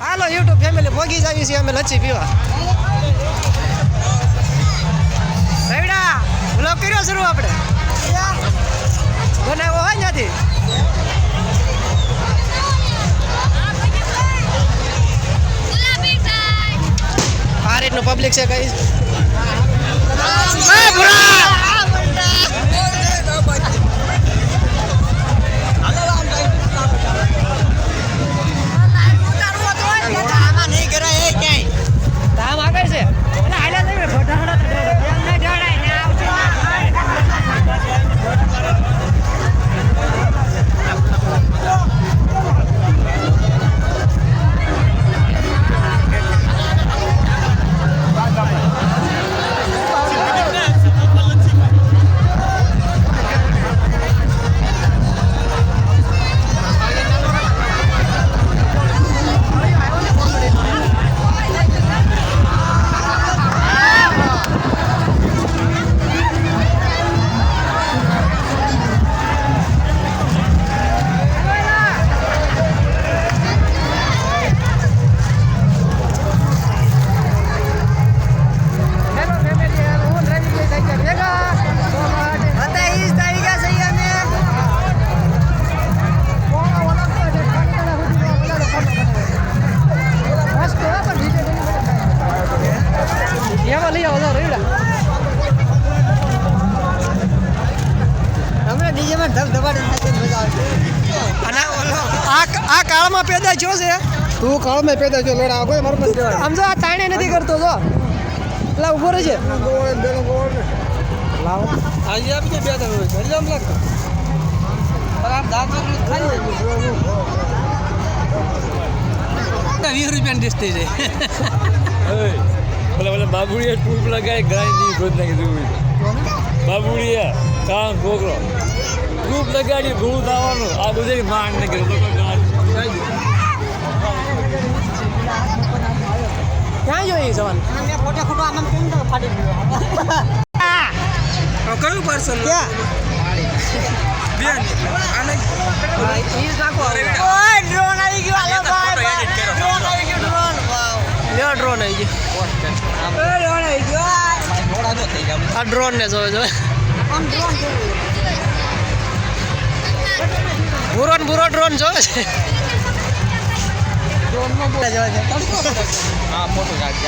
હાલો YouTube family ભોગી જ આવી છીએ અમે લચ્છી પીવા. રવિડા બ્લોક કર્યો શરૂ આપણે? બનાવ્યો હોય ત્યાંથી? આ રીતનું પબ્લિક છે કઈ? હમણાં ડીજેમાં ધબ ધબાટ મજા અને આ આ કાળમાં પેદા થયો છે? તું કાળમાં પેદા છો લોડા કોઈ મારું આમ તો આ તાણે નથી કરતો તો એટલે ઊભો રહે છે ગોળ બેલો ગોળ. લાવો. આજે આપી દે બે ત્રણ હોય આમ લાગતો. પણ આમ દાંત ખાઈ વીસ રૂપિયાની ડિશ થઈ જાય બોલા બોલા બાબુડિયા ટૂંક લગાય ગાયની ગોદ નાખી દીધું બાબુડિયા કામ છોકરો ટૂપ લગાડી ભૂલ થવાનું આ બધે માંડ ને કરે ક્યાં જોઈએ જવાનું? મેં ખોટે આમ કેમ તો ફાટી ગયો. કયું પાર્સલ ક્યાં? બેન આને ઈ નાખો ઓય ડ્રોન આવી ગયો હાલો ભાઈ ડ્રોન આવી ગયો ડ્રોન વાવ લ્યો ડ્રોન આવી ગયો ડ્રોન આ ડ્રોન ને જોવે જોવે. ડ્રોન ભૂરો ને ભૂરો ડ્રોન જોવે. છે ડ્રોનમાં બોલા જવા છે હા, ફોટો કાઢ